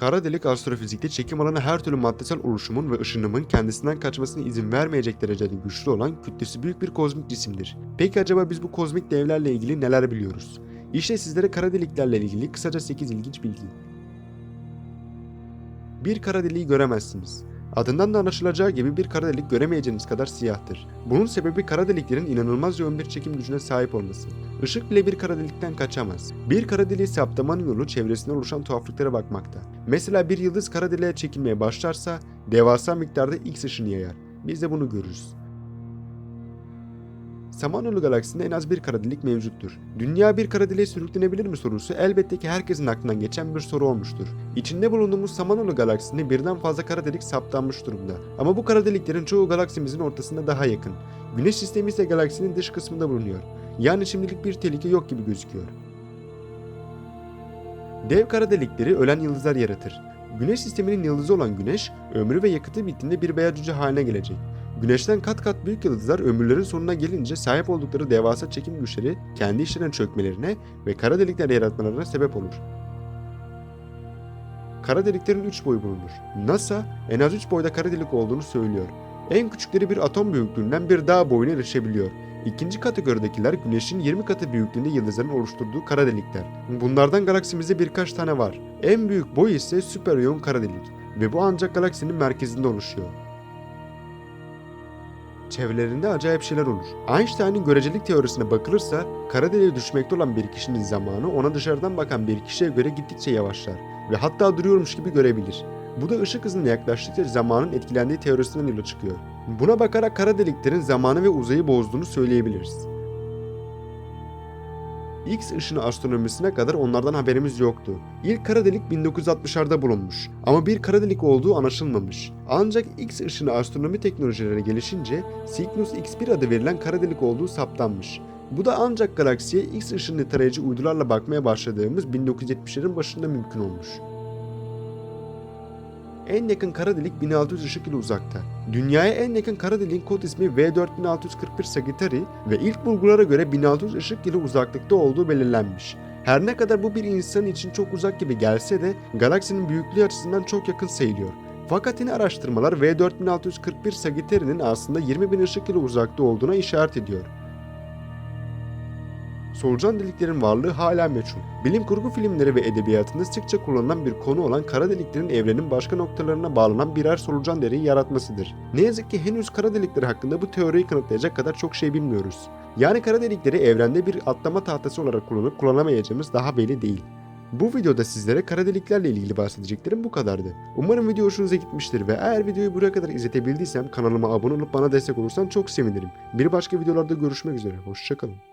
Kara delik astrofizikte çekim alanı her türlü maddesel oluşumun ve ışınımın kendisinden kaçmasına izin vermeyecek derecede güçlü olan kütlesi büyük bir kozmik cisimdir. Peki acaba biz bu kozmik devlerle ilgili neler biliyoruz? İşte sizlere kara deliklerle ilgili kısaca 8 ilginç bilgi. Bir kara deliği göremezsiniz. Adından da anlaşılacağı gibi bir kara delik göremeyeceğiniz kadar siyahtır. Bunun sebebi kara deliklerin inanılmaz yoğun bir çekim gücüne sahip olması. Işık bile bir kara delikten kaçamaz. Bir kara deliği saptamanın yolu çevresinde oluşan tuhaflıklara bakmakta. Mesela bir yıldız kara deliğe çekilmeye başlarsa devasa miktarda X ışını yayar. Biz de bunu görürüz. Samanyolu galaksisinde en az bir kara delik mevcuttur. Dünya bir kara deliğe sürüklenebilir mi sorusu elbette ki herkesin aklından geçen bir soru olmuştur. İçinde bulunduğumuz Samanyolu galaksisinde birden fazla kara delik saptanmış durumda. Ama bu kara deliklerin çoğu galaksimizin ortasında daha yakın. Güneş sistemi ise galaksinin dış kısmında bulunuyor. Yani şimdilik bir tehlike yok gibi gözüküyor. Dev kara delikleri ölen yıldızlar yaratır. Güneş sisteminin yıldızı olan Güneş, ömrü ve yakıtı bittiğinde bir beyaz cüce haline gelecek. Güneşten kat kat büyük yıldızlar ömürlerin sonuna gelince sahip oldukları devasa çekim güçleri kendi işlerine çökmelerine ve kara delikler yaratmalarına sebep olur. Kara deliklerin 3 boyu bulunur. NASA en az 3 boyda kara delik olduğunu söylüyor. En küçükleri bir atom büyüklüğünden bir dağ boyuna erişebiliyor. İkinci kategoridekiler Güneş'in 20 katı büyüklüğünde yıldızların oluşturduğu kara delikler. Bunlardan galaksimizde birkaç tane var. En büyük boy ise süper yoğun kara delik ve bu ancak galaksinin merkezinde oluşuyor. Çevrelerinde acayip şeyler olur. Einstein'ın görecelik teorisine bakılırsa kara deliğe düşmekte olan bir kişinin zamanı ona dışarıdan bakan bir kişiye göre gittikçe yavaşlar ve hatta duruyormuş gibi görebilir. Bu da ışık hızına yaklaştıkça zamanın etkilendiği teorisinden yola çıkıyor. Buna bakarak kara deliklerin zamanı ve uzayı bozduğunu söyleyebiliriz. X ışını astronomisine kadar onlardan haberimiz yoktu. İlk kara delik 1960'larda bulunmuş ama bir kara delik olduğu anlaşılmamış. Ancak X ışını astronomi teknolojileri gelişince Cygnus X1 adı verilen kara delik olduğu saptanmış. Bu da ancak galaksiye X ışınlı tarayıcı uydularla bakmaya başladığımız 1970'lerin başında mümkün olmuş. En yakın kara delik 1600 ışık yılı uzakta. Dünyaya en yakın kara deliğin kod ismi V4641 Sagittari ve ilk bulgulara göre 1600 ışık yılı uzaklıkta olduğu belirlenmiş. Her ne kadar bu bir insan için çok uzak gibi gelse de galaksinin büyüklüğü açısından çok yakın sayılıyor. Fakat yine araştırmalar V4641 Sagittari'nin aslında 20.000 ışık yılı uzakta olduğuna işaret ediyor. Solucan deliklerin varlığı hala meçhul. Bilim kurgu filmleri ve edebiyatında sıkça kullanılan bir konu olan kara deliklerin evrenin başka noktalarına bağlanan birer solucan deliği yaratmasıdır. Ne yazık ki henüz kara delikleri hakkında bu teoriyi kanıtlayacak kadar çok şey bilmiyoruz. Yani kara delikleri evrende bir atlama tahtası olarak kullanıp kullanamayacağımız daha belli değil. Bu videoda sizlere kara deliklerle ilgili bahsedeceklerim bu kadardı. Umarım video hoşunuza gitmiştir ve eğer videoyu buraya kadar izletebildiysem kanalıma abone olup bana destek olursan çok sevinirim. Bir başka videolarda görüşmek üzere. Hoşçakalın.